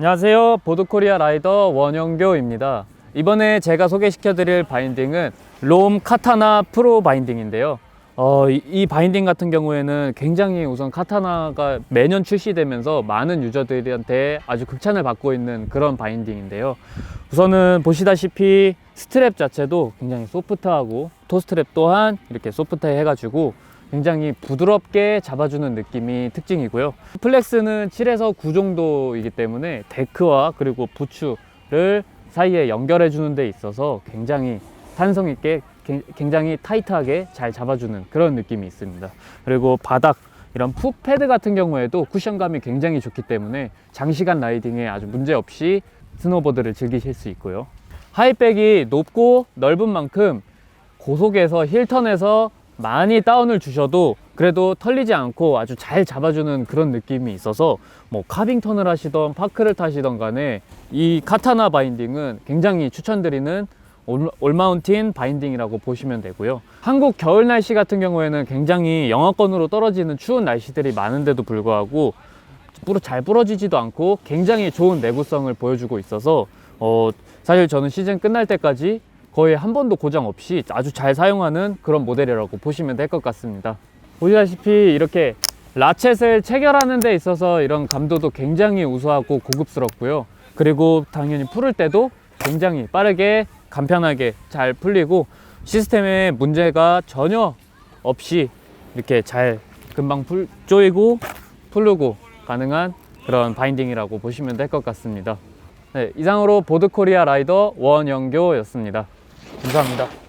안녕하세요. 보드코리아 라이더 원영교입니다. 이번에 제가 소개시켜 드릴 바인딩은 롬 카타나 프로 바인딩인데요. 어, 이, 이 바인딩 같은 경우에는 굉장히 우선 카타나가 매년 출시되면서 많은 유저들한테 아주 극찬을 받고 있는 그런 바인딩인데요. 우선은 보시다시피 스트랩 자체도 굉장히 소프트하고 토 스트랩 또한 이렇게 소프트해 해가지고 굉장히 부드럽게 잡아주는 느낌이 특징이고요. 플렉스는 7에서 9 정도이기 때문에 데크와 그리고 부츠를 사이에 연결해 주는 데 있어서 굉장히 탄성 있게 개- 굉장히 타이트하게 잘 잡아주는 그런 느낌이 있습니다. 그리고 바닥 이런 풋 패드 같은 경우에도 쿠션감이 굉장히 좋기 때문에 장시간 라이딩에 아주 문제 없이 스노보드를 즐기실 수 있고요. 하이백이 높고 넓은 만큼 고속에서 힐턴에서 많이 다운을 주셔도 그래도 털리지 않고 아주 잘 잡아주는 그런 느낌이 있어서 뭐 카빙턴을 하시던 파크를 타시던 간에 이 카타나 바인딩은 굉장히 추천드리는 올- 올마운틴 바인딩이라고 보시면 되고요. 한국 겨울 날씨 같은 경우에는 굉장히 영하권으로 떨어지는 추운 날씨들이 많은데도 불구하고 잘 부러지지도 않고 굉장히 좋은 내구성을 보여주고 있어서 어, 사실 저는 시즌 끝날 때까지 거의 한 번도 고장 없이 아주 잘 사용하는 그런 모델이라고 보시면 될 것 같습니다. 보시다시피 이렇게 라쳇을 체결하는 데 있어서 이런 감도도 굉장히 우수하고 고급스럽고요. 그리고 당연히 풀을 때도 굉장히 빠르게 간편하게 잘 풀리고 시스템에 문제가 전혀 없이 이렇게 잘 금방 풀, 조이고 풀르고 가능한 그런 바인딩이라고 보시면 될 것 같습니다. 네, 이상으로 보드코리아 라이더 원영교였습니다. 감사합니다.